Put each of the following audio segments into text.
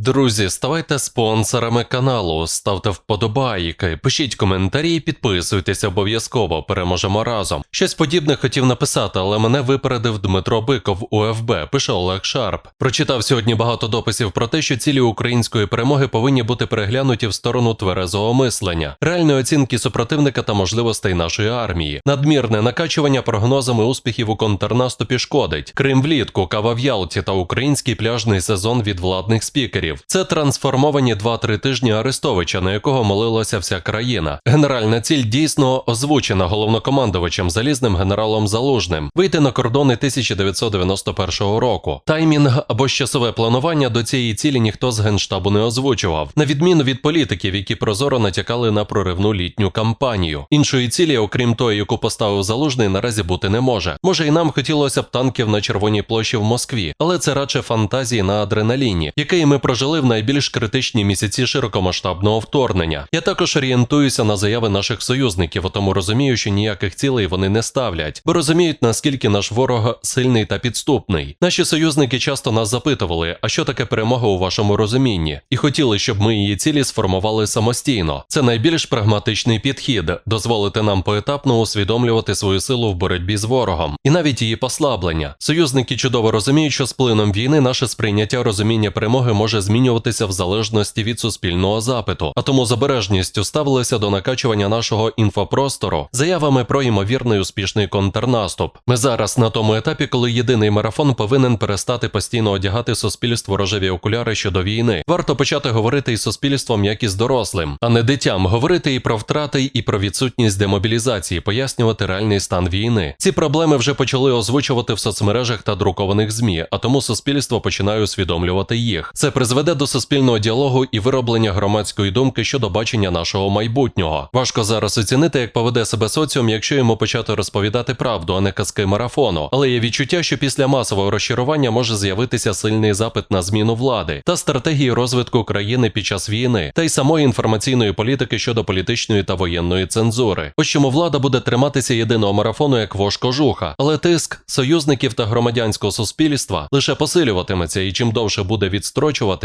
Друзі, ставайте спонсорами каналу, ставте вподобайки, пишіть коментарі, і підписуйтесь обов'язково. Переможемо разом. Щось подібне хотів написати, але мене випередив Дмитро Биков УФБ. Пише Олег Шарп. Прочитав сьогодні багато дописів про те, що цілі української перемоги повинні бути переглянуті в сторону тверезого мислення, реальної оцінки супротивника та можливостей нашої армії. Надмірне накачування прогнозами успіхів у контрнаступі шкодить. Крим влітку, кава в Ялті та український пляжний сезон від владних спікерів. Це трансформовані 2-3 тижні Арестовича, на якого молилася вся країна. Генеральна ціль дійсно озвучена головнокомандувачем залізним генералом Залужним вийти на кордони 1991 року. Таймінг або ж часове планування до цієї цілі ніхто з генштабу не озвучував, на відміну від політиків, які прозоро натякали на проривну літню кампанію. Іншої цілі, окрім тої, яку поставив залужний, наразі бути не може. Може, і нам хотілося б танків на червоній площі в Москві, але це радше фантазії на адреналіні, який ми прожили в найбільш критичні місяці широкомасштабного вторгнення. Я також орієнтуюся на заяви наших союзників, тому розумію, що ніяких цілей вони не ставлять, бо розуміють, наскільки наш ворог сильний та підступний. Наші союзники часто нас запитували, а що таке перемога у вашому розумінні, і хотіли, щоб ми її цілі сформували самостійно. Це найбільш прагматичний підхід, дозволити нам поетапно усвідомлювати свою силу в боротьбі з ворогом, і навіть її послаблення. Союзники чудово розуміють, що з плином війни наше сприйняття розуміння перемоги може змінюватися в залежності від суспільного запиту, а тому з обережністю ставилися до накачування нашого інфопростору заявами про ймовірний успішний контрнаступ. Ми зараз на тому етапі, коли єдиний марафон повинен перестати постійно одягати суспільство рожеві окуляри щодо війни. Варто почати говорити із суспільством як із дорослим, а не дитям, говорити і про втрати, і про відсутність демобілізації, пояснювати реальний стан війни. Ці проблеми вже почали озвучувати в соцмережах та друкованих змі, а тому суспільство починає усвідомлювати їх. Це призведе до суспільного діалогу і вироблення громадської думки щодо бачення нашого майбутнього. Важко зараз оцінити, як поведе себе соціум, якщо йому почати розповідати правду, а не казки марафону. Але є відчуття, що після масового розчарування може з'явитися сильний запит на зміну влади та стратегії розвитку країни під час війни, та й самої інформаційної політики щодо політичної та воєнної цензури. Ось чому влада буде триматися єдиного марафону як вож кожуха, але тиск союзників та громадянського суспільства лише посилюватиметься, і чим довше буде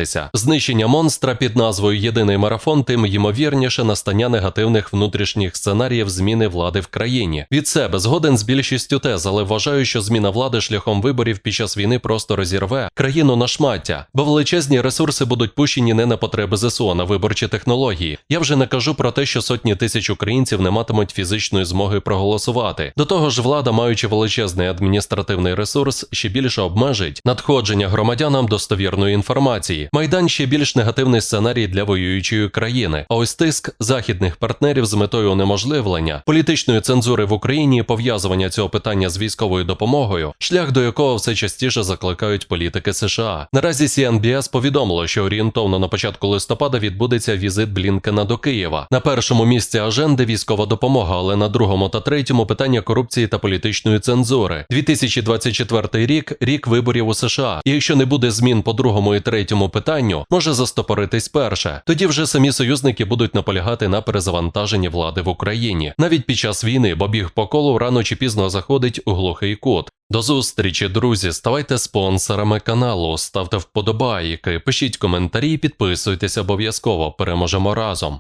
відстрочуватися, знищення монстра під назвою Єдиний марафон, тим ймовірніше настання негативних внутрішніх сценаріїв зміни влади в країні. Від себе згоден з більшістю тез, але вважаю, що зміна влади шляхом виборів під час війни просто розірве країну на шмаття, бо величезні ресурси будуть пущені не на потреби ЗСУ, а на виборчі технології. Я вже не кажу про те, що сотні тисяч українців не матимуть фізичної змоги проголосувати. До того ж, влада, маючи величезний адміністративний ресурс, ще більше обмежить надходження громадянам достовірної інформації. Майдан ще більш негативний сценарій для воюючої країни. А ось тиск західних партнерів з метою унеможливлення політичної цензури в Україні пов'язування цього питання з військовою допомогою, шлях до якого все частіше закликають політики США. Наразі CNBS повідомило, що орієнтовно на початку листопада відбудеться візит Блінкена до Києва. На першому місці аженди військова допомога, але на другому та третьому питання корупції та політичної цензури. 2024 рік рік виборів у США. І якщо не буде змін по другому і третьому питанню, може застопоритись перше. Тоді вже самі союзники будуть наполягати на перезавантаженні влади в Україні. Навіть під час війни, бо біг по колу рано чи пізно заходить у глухий кут. До зустрічі, друзі. Ставайте спонсорами каналу, ставте вподобайки, пишіть коментарі, підписуйтесь обов'язково. Переможемо разом.